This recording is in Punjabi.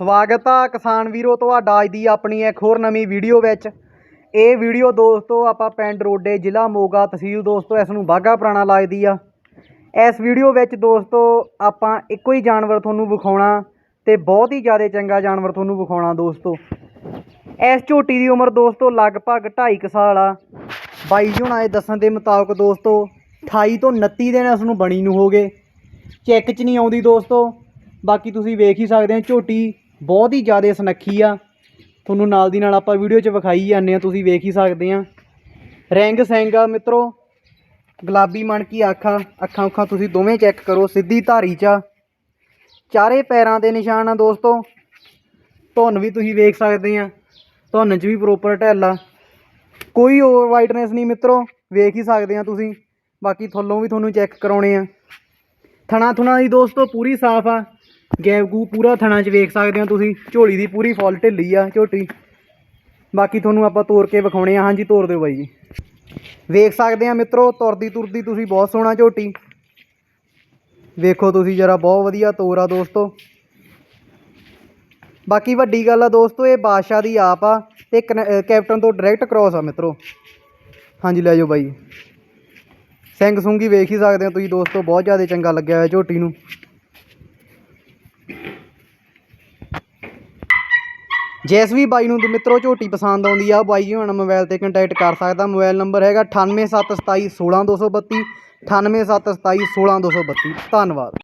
ਸਵਾਗਤ ਆ ਕਿਸਾਨ ਵੀਰੋ, ਤੁਹਾਡਾ ਅੱਜ ਦੀ ਆਪਣੀ ਇੱਕ ਹੋਰ ਨਵੀਂ ਵੀਡੀਓ ਵਿੱਚ। ਇਹ ਵੀਡੀਓ ਦੋਸਤੋ, ਆਪਾਂ ਪਿੰਡ ਰੋਡੇ, ਜ਼ਿਲ੍ਹਾ ਮੋਗਾ ਤਹਿਸੀਲ ਦੋਸਤੋ, ਇਸ ਨੂੰ ਬਾਗਾ ਪੁਰਾਣਾ ਲੱਗਦੀ ਆ। ਇਸ ਵੀਡੀਓ ਵਿੱਚ ਦੋਸਤੋ, ਆਪਾਂ ਇੱਕੋ ਹੀ ਜਾਨਵਰ ਤੁਹਾਨੂੰ ਵਿਖਾਉਣਾ ਤੇ ਬਹੁਤ ਹੀ ਜ਼ਿਆਦਾ ਚੰਗਾ ਜਾਨਵਰ ਤੁਹਾਨੂੰ ਵਿਖਾਉਣਾ ਦੋਸਤੋ। ਇਸ ਝੋਟੀ ਦੀ ਉਮਰ ਦੋਸਤੋ, ਲਗਭਗ 2.5 ਸਾਲ ਆ। ਬਾਈ ਜੀ ਹੁਣਾਂ ਦੇ ਦੱਸਣ ਦੇ ਮੁਤਾਬਕ ਦੋਸਤੋ 28 ਤੋਂ 29 ਦਿਨ ਇਸ ਨੂੰ ਬਣੀ ਨੂੰ ਹੋ ਗਏ। ਚੈੱਕ 'ਚ ਨਹੀਂ ਆਉਂਦੀ ਦੋਸਤੋ। ਬਾਕੀ ਤੁਸੀਂ ਵੇਖ ਹੀ ਸਕਦੇ ਹੋ ਝੋਟੀ ਬਹੁਤ ਹੀ ਜ਼ਿਆਦਾ ਸਨੱਖੀ ਆ। ਤੁਹਾਨੂੰ ਨਾਲ ਦੀ ਨਾਲ ਆਪਾਂ ਵੀਡੀਓ 'ਚ ਵਿਖਾਈ ਜਾਂਦੇ ਆ, ਤੁਸੀਂ ਵੇਖ ਹੀ ਸਕਦੇ ਆ। ਰੈਂਗ ਸੈਂਗ ਆ ਮਿੱਤਰੋ, ਗੁਲਾਬੀ ਮਣ ਕੀ ਅੱਖਾਂ ਅੱਖਾਂ ਤੁਸੀਂ ਦੋਵੇਂ ਚੈੱਕ ਕਰੋ, ਸਿੱਧੀ ਧਾਰੀ 'ਚ ਆ। ਚਾਰੇ ਪੈਰਾਂ ਦੇ ਨਿਸ਼ਾਨ ਆ ਦੋਸਤੋ। ਧੁੰਨ ਵੀ ਤੁਸੀਂ ਵੇਖ ਸਕਦੇ ਆ, ਧੁੰਨ 'ਚ ਵੀ ਪ੍ਰੋਪਰ ਢਿੱਲ ਆ। ਕੋਈ ਓਵਰ ਵਾਈਟਨੈਸ ਨਹੀਂ ਮਿੱਤਰੋ, ਵੇਖ ਹੀ ਸਕਦੇ ਆ ਤੁਸੀਂ। ਬਾਕੀ ਥੱਲੋਂ ਵੀ ਤੁਹਾਨੂੰ ਚੈੱਕ ਕਰਾਉਣੇ ਆ। ਥਣਾ ਥੁਣਾ ਦੀ ਦੋਸਤੋ ਪੂਰੀ ਸਾਫ਼ ਆ। ਗੈਪ ਗੂ ਪੂਰਾ ਥਣਾ 'ਚ ਵੇਖ ਸਕਦੇ ਹੋ ਤੁਸੀਂ। ਝੋਲੀ ਦੀ ਪੂਰੀ ਫੁੱਲ ਢਿੱਲੀ ਆ, ਝੋਟੀ। ਬਾਕੀ ਤੁਹਾਨੂੰ ਆਪਾਂ ਤੋੜ ਕੇ ਵਿਖਾਉਣੇ ਆ। ਹਾਂਜੀ ਤੋੜ ਦਿਓ ਬਾਈ ਜੀ। ਵੇਖ ਸਕਦੇ ਆ ਮਿੱਤਰੋ, ਤੁਰਦੀ ਤੁਰਦੀ ਤੁਸੀਂ ਬਹੁਤ ਸੋਹਣਾ ਝੋਟੀ। ਵੇਖੋ ਤੁਸੀਂ ਜਰਾ, ਬਹੁਤ ਵਧੀਆ ਤੋਰ ਆ ਦੋਸਤੋ। ਬਾਕੀ ਵੱਡੀ ਗੱਲ ਆ ਦੋਸਤੋ, ਇਹ ਬਾਦਸ਼ਾਹ ਦੀ ਆਪ ਆ। ਤੇ ਕਨ- ਕੈਪਟਨ ਤੋਂ ਡਾਇਰੈਕਟ ਕ੍ਰੋਸ ਆ ਮਿੱਤਰੋ। ਹਾਂਜੀ, ਲੈ ਜਾਓ ਬਾਈ। ਸਿੰਘ ਸੁੰਗੀ ਵੇਖ ਹੀ ਸਕਦੇ ਹੋ ਤੁਸੀਂ ਦੋਸਤੋ, ਬਹੁਤ ਜ਼ਿਆਦਾ ਚੰਗਾ ਲੱਗਿਆ ਹੋਇਆ ਝੋਟੀ ਨੂੰ। ਜਿਸ ਵੀ ਬਾਈ ਨੂੰ ਤੇ ਮਿੱਤਰੋ ਝੋਟੀ ਪਸੰਦ ਆਉਂਦੀ ਆ ਬਾਈ ਜੀ ਹੁਣ ਮੋਬਾਈਲ ਤੇ ਕੰਟੈਕਟ ਕਰ ਸਕਦਾ। ਮੋਬਾਈਲ ਨੰਬਰ ਹੈਗਾ 98727 16232 98727 16232 ਧੰਨਵਾਦ।